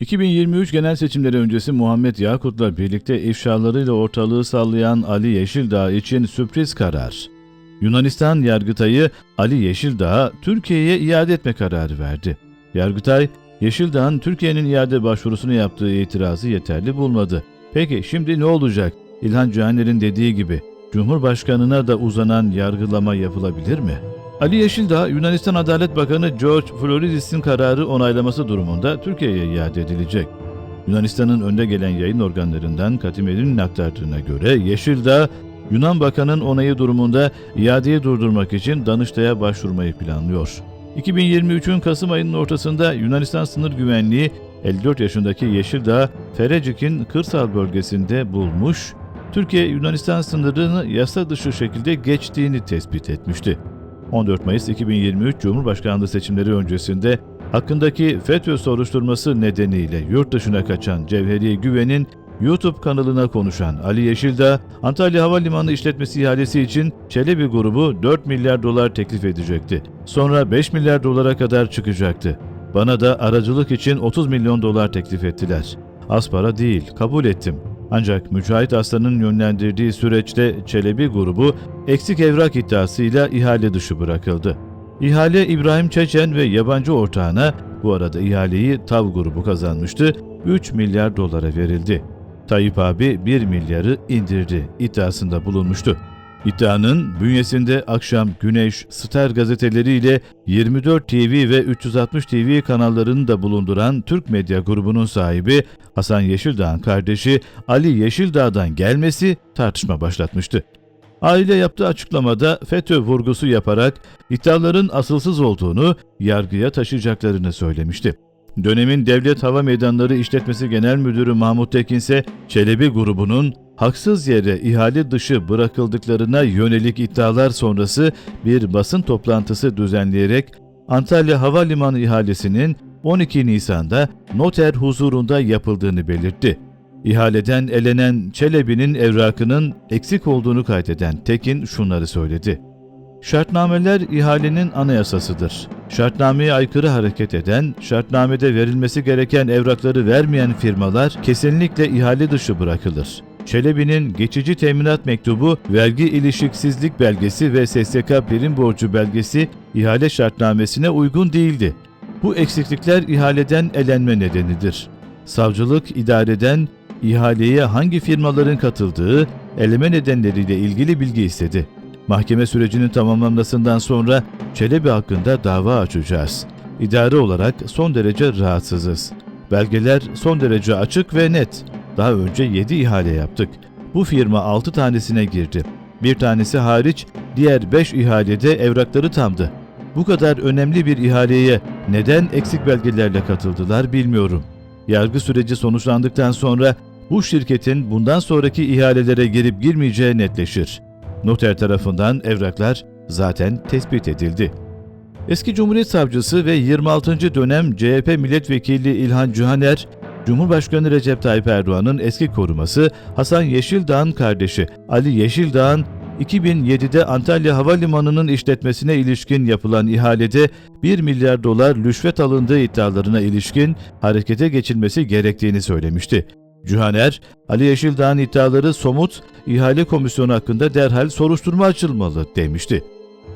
2023 genel seçimleri öncesi Muhammed Yakut'la birlikte ifşalarıyla ortalığı sallayan Ali Yeşildağ için sürpriz karar. Yunanistan Yargıtay'ı Ali Yeşildağ'a Türkiye'ye iade etme kararı verdi. Yargıtay, Yeşildağ'ın Türkiye'nin iade başvurusunu yaptığı itirazı yeterli bulmadı. Peki şimdi ne olacak? İlhan Cihaner'in dediği gibi Cumhurbaşkanına da uzanan yargılama yapılabilir mi? Ali Yeşildağ, Yunanistan Adalet Bakanı George Floridis'in kararı onaylaması durumunda Türkiye'ye iade edilecek. Yunanistan'ın önde gelen yayın organlarından Katimer'in aktardığına göre Yeşildağ, Yunan Bakan'ın onayı durumunda iadeyi durdurmak için Danıştay'a başvurmayı planlıyor. 2023'ün Kasım ayının ortasında Yunanistan sınır güvenliği 54 yaşındaki Yeşildağ, Ferecik'in kırsal bölgesinde bulmuş, Türkiye-Yunanistan sınırını yasa dışı şekilde geçtiğini tespit etmişti. 14 Mayıs 2023 Cumhurbaşkanlığı seçimleri öncesinde hakkındaki FETÖ soruşturması nedeniyle yurt dışına kaçan Cevheriye Güven'in YouTube kanalına konuşan Ali Yeşildağ, Antalya Havalimanı işletmesi ihalesi için Çelebi grubu 4 milyar dolar teklif edecekti. Sonra 5 milyar dolara kadar çıkacaktı. Bana da aracılık için 30 milyon dolar teklif ettiler. Az para değil, kabul ettim. Ancak Mücahit Aslan'ın yönlendirdiği süreçte Çelebi grubu eksik evrak iddiasıyla ihale dışı bırakıldı. İhale İbrahim Çeçen ve yabancı ortağına bu arada ihaleyi TAV grubu kazanmıştı. 3 milyar dolara verildi. Tayyip abi 1 milyarı indirdi iddiasında bulunmuştu. İddianın bünyesinde akşam Güneş, Star gazeteleriyle 24 TV ve 360 TV kanallarını da bulunduran Türk Medya grubunun sahibi Hasan Yeşildağ'ın kardeşi Ali Yeşildağ'dan gelmesi tartışma başlatmıştı. Aile yaptığı açıklamada FETÖ vurgusu yaparak iddiaların asılsız olduğunu yargıya taşıyacaklarını söylemişti. Dönemin Devlet Hava Meydanları İşletmesi Genel Müdürü Mahmut Tekin ise Çelebi grubunun haksız yere ihale dışı bırakıldıklarına yönelik iddialar sonrası bir basın toplantısı düzenleyerek Antalya Havalimanı ihalesinin 12 Nisan'da noter huzurunda yapıldığını belirtti. İhaleden elenen Çelebi'nin evrakının eksik olduğunu kaydeden Tekin şunları söyledi. Şartnameler ihalenin anayasasıdır. Şartnameye aykırı hareket eden, şartnamede verilmesi gereken evrakları vermeyen firmalar kesinlikle ihale dışı bırakılır. Çelebi'nin geçici teminat mektubu, vergi ilişiksizlik belgesi ve SSK prim borcu belgesi ihale şartnamesine uygun değildi. Bu eksiklikler ihaleden elenme nedenidir. Savcılık idareden ihaleye hangi firmaların katıldığı, eleme nedenleriyle ilgili bilgi istedi. Mahkeme sürecinin tamamlanmasından sonra Çelebi hakkında dava açacağız. İdare olarak son derece rahatsızız. Belgeler son derece açık ve net. Daha önce 7 ihale yaptık. Bu firma 6 tanesine girdi. Bir tanesi hariç diğer 5 ihalede evrakları tamdı. Bu kadar önemli bir ihaleye neden eksik belgelerle katıldılar bilmiyorum. Yargı süreci sonuçlandıktan sonra bu şirketin bundan sonraki ihalelere girip girmeyeceği netleşir. Noter tarafından evraklar zaten tespit edildi. Eski Cumhuriyet Savcısı ve 26. dönem CHP Milletvekili İlhan Cihaner, Cumhurbaşkanı Recep Tayyip Erdoğan'ın eski koruması Hasan Yeşildağ'ın kardeşi Ali Yeşildağ'ın 2007'de Antalya Havalimanı'nın işletmesine ilişkin yapılan ihalede 1 milyar dolar rüşvet alındığı iddialarına ilişkin harekete geçilmesi gerektiğini söylemişti. Cühaner, Ali Yeşildağ'ın iddiaları somut, ihale komisyonu hakkında derhal soruşturma açılmalı demişti.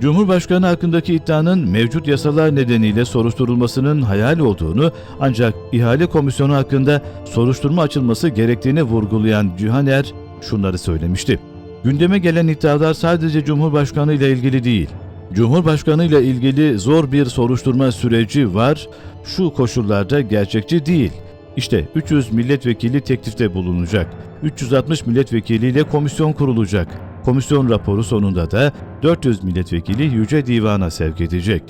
Cumhurbaşkanı hakkındaki iddianın mevcut yasalar nedeniyle soruşturulmasının hayal olduğunu ancak ihale komisyonu hakkında soruşturma açılması gerektiğini vurgulayan Cühaner şunları söylemişti. Gündeme gelen iddialar sadece Cumhurbaşkanı ile ilgili değil. Cumhurbaşkanı ile ilgili zor bir soruşturma süreci var. Şu koşullarda gerçekçi değil. İşte 300 milletvekili teklifte bulunacak. 360 milletvekiliyle komisyon kurulacak. Komisyon raporu sonunda da 400 milletvekili Yüce Divan'a sevk edecek.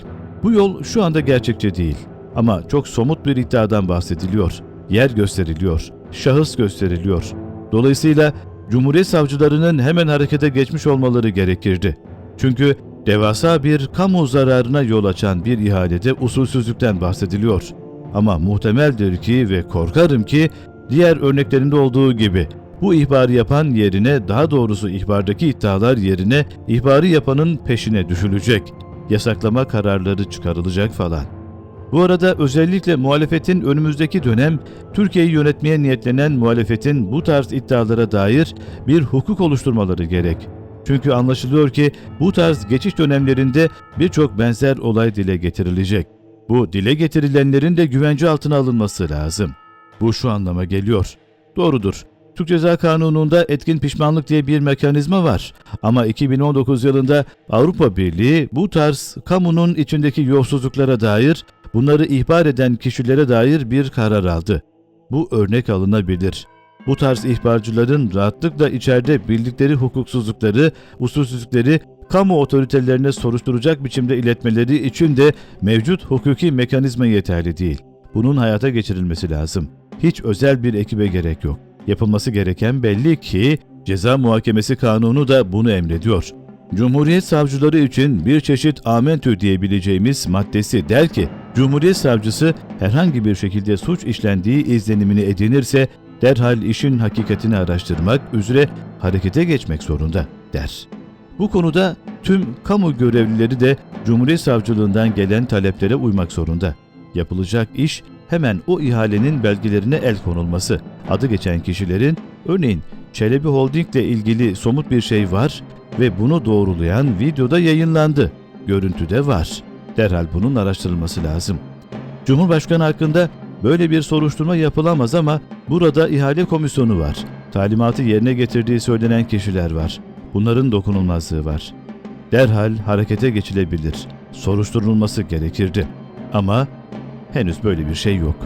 Bu yol şu anda gerçekçi değil. Ama çok somut bir iddiadan bahsediliyor. Yer gösteriliyor. Şahıs gösteriliyor. Dolayısıyla Cumhuriyet savcılarının hemen harekete geçmiş olmaları gerekirdi. Çünkü devasa bir kamu zararına yol açan bir ihalede usulsüzlükten bahsediliyor. Ama muhtemeldir ki ve korkarım ki diğer örneklerinde olduğu gibi bu ihbarı yapan yerine daha doğrusu ihbardaki iddialar yerine ihbarı yapanın peşine düşülecek. Yasaklama kararları çıkarılacak falan. Bu arada özellikle muhalefetin önümüzdeki dönem Türkiye'yi yönetmeye niyetlenen muhalefetin bu tarz iddialara dair bir hukuk oluşturmaları gerek. Çünkü anlaşılıyor ki bu tarz geçiş dönemlerinde birçok benzer olay dile getirilecek. Bu dile getirilenlerin de güvence altına alınması lazım. Bu şu anlama geliyor. Doğrudur. Türk Ceza Kanunu'nda etkin pişmanlık diye bir mekanizma var. Ama 2019 yılında Avrupa Birliği bu tarz kamunun içindeki yolsuzluklara dair, bunları ihbar eden kişilere dair bir karar aldı. Bu örnek alınabilir. Bu tarz ihbarcıların rahatlıkla içeride bildikleri hukuksuzlukları, usulsüzlükleri kamu otoritelerine soruşturacak biçimde iletmeleri için de mevcut hukuki mekanizma yeterli değil. Bunun hayata geçirilmesi lazım. Hiç özel bir ekibe gerek yok. Yapılması gereken belli ki ceza muhakemesi kanunu da bunu emrediyor. Cumhuriyet savcıları için bir çeşit amentü diyebileceğimiz maddesi der ki, Cumhuriyet savcısı herhangi bir şekilde suç işlendiği izlenimini edinirse derhal işin hakikatini araştırmak üzere harekete geçmek zorunda der. Bu konuda tüm kamu görevlileri de Cumhuriyet Savcılığından gelen taleplere uymak zorunda. Yapılacak iş hemen o ihalenin belgelerine el konulması. Adı geçen kişilerin örneğin Çelebi Holding ile ilgili somut bir şey var ve bunu doğrulayan videoda yayınlandı. Görüntüde var. Derhal bunun araştırılması lazım. Cumhurbaşkanı hakkında böyle bir soruşturma yapılamaz ama burada ihale komisyonu var. Talimatı yerine getirdiği söylenen kişiler var. Bunların dokunulmazlığı var. Derhal harekete geçilebilir. Soruşturulması gerekirdi. Ama henüz böyle bir şey yok.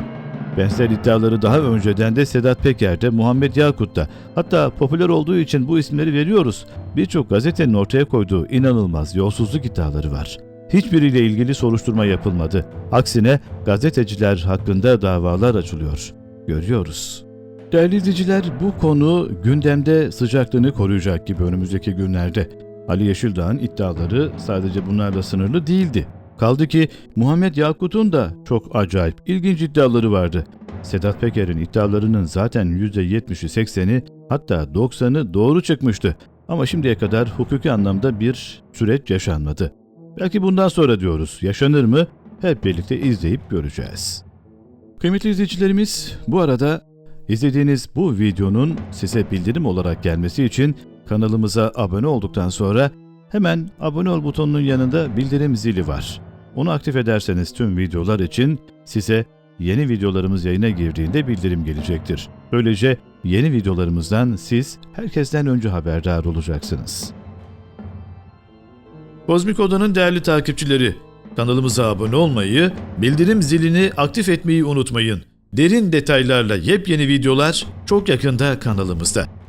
Benzer iddiaları daha önceden de Sedat Peker'de, Muhammed Yakut'ta, hatta popüler olduğu için bu isimleri veriyoruz. Birçok gazetenin ortaya koyduğu inanılmaz yolsuzluk iddiaları var. Hiçbiriyle ilgili soruşturma yapılmadı. Aksine gazeteciler hakkında davalar açılıyor. Görüyoruz. Değerli izleyiciler bu konu gündemde sıcaklığını koruyacak gibi önümüzdeki günlerde. Ali Yeşildağ'ın iddiaları sadece bunlarla sınırlı değildi. Kaldı ki Muhammed Yakut'un da çok acayip, ilginç iddiaları vardı. Sedat Peker'in iddialarının zaten %70'i 80'i hatta 90'ı doğru çıkmıştı. Ama şimdiye kadar hukuki anlamda bir süreç yaşanmadı. Belki bundan sonra diyoruz. Yaşanır mı? Hep birlikte izleyip göreceğiz. Kıymetli izleyicilerimiz, bu arada izlediğiniz bu videonun size bildirim olarak gelmesi için kanalımıza abone olduktan sonra hemen abone ol butonunun yanında bildirim zili var. Onu aktif ederseniz tüm videolar için size yeni videolarımız yayına girdiğinde bildirim gelecektir. Böylece yeni videolarımızdan siz herkesten önce haberdar olacaksınız. Kozmik Oda'nın değerli takipçileri, kanalımıza abone olmayı, bildirim zilini aktif etmeyi unutmayın. Derin detaylarla yepyeni videolar çok yakında kanalımızda.